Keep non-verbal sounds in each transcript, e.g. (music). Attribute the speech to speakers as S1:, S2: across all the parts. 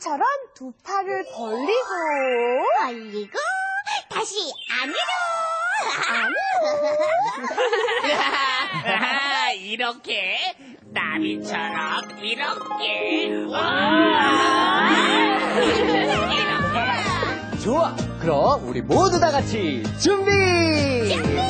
S1: 고양이처럼 두 팔을 벌리고.
S2: 벌리고 다시 안으로.
S3: 아하, (laughs) 이렇게 나비처럼 이렇게. 와! 이렇게
S4: 좋아. 그럼 우리 모두 다 같이 준비!
S3: 준비!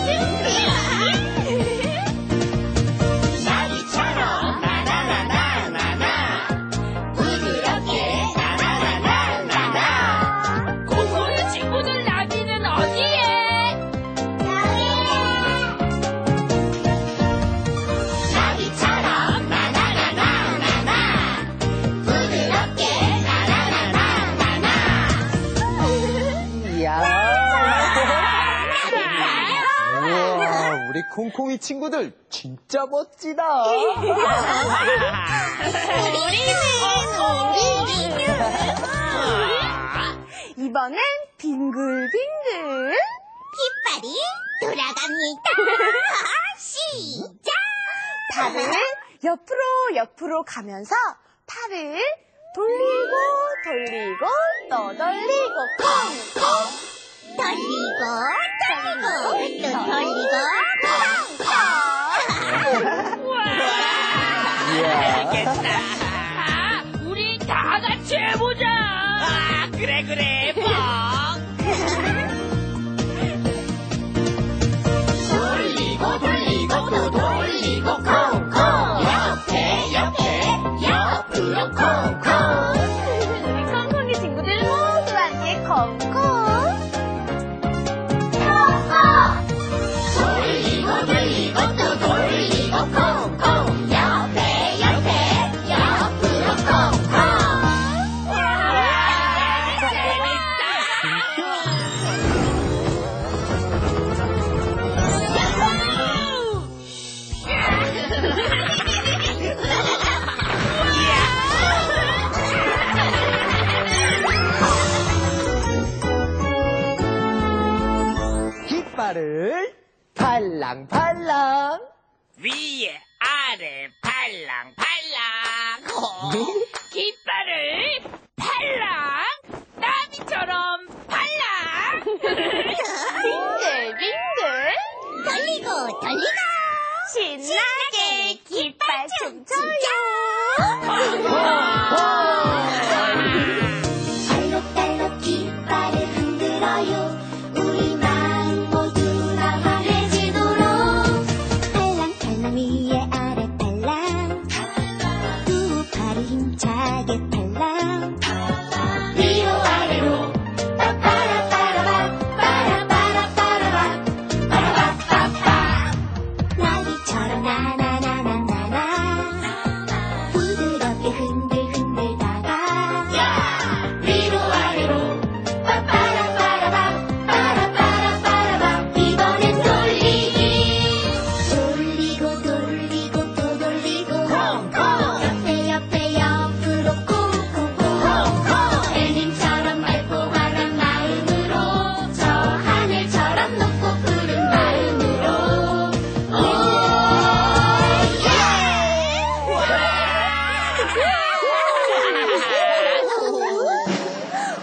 S4: 콩콩이 친구들 진짜 멋지다.
S1: 이번엔 빙글빙글
S2: 깃발이 돌아갑니다. 시작!
S1: 발을 옆으로 옆으로 가면서 팔을 돌리고 돌리고 떠돌리고 콩!
S3: 같이 해보자! 아, 그래, 그래!
S4: 팔랑팔랑.
S3: 위에 아래 팔랑팔랑. 어, 뭐? 깃발을 팔랑. 나비처럼 팔랑. (laughs)
S1: 빙글빙글.
S2: 돌리고 돌리고
S1: 신나게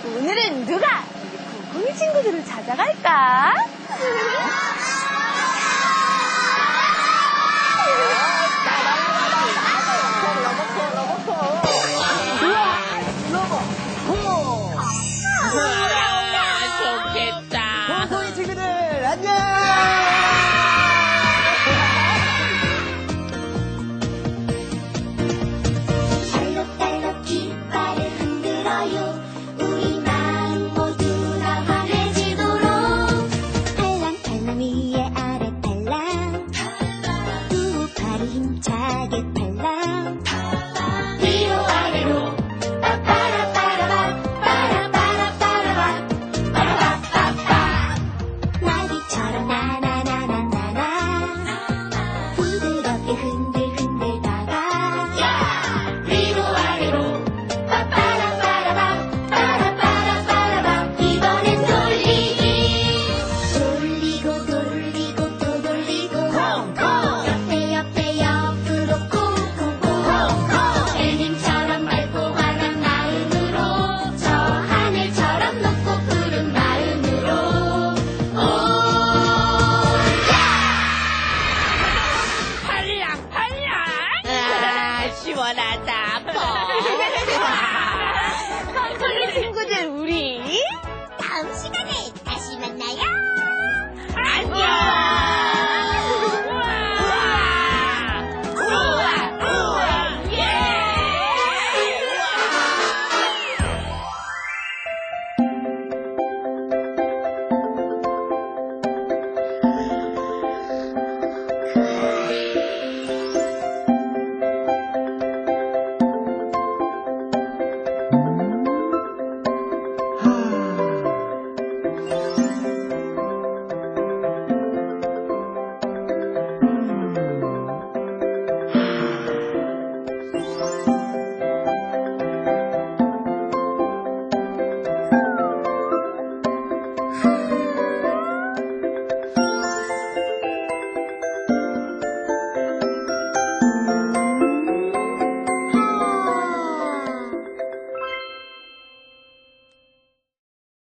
S1: 오늘은 누가 우리 공공이 친구들을 찾아갈까?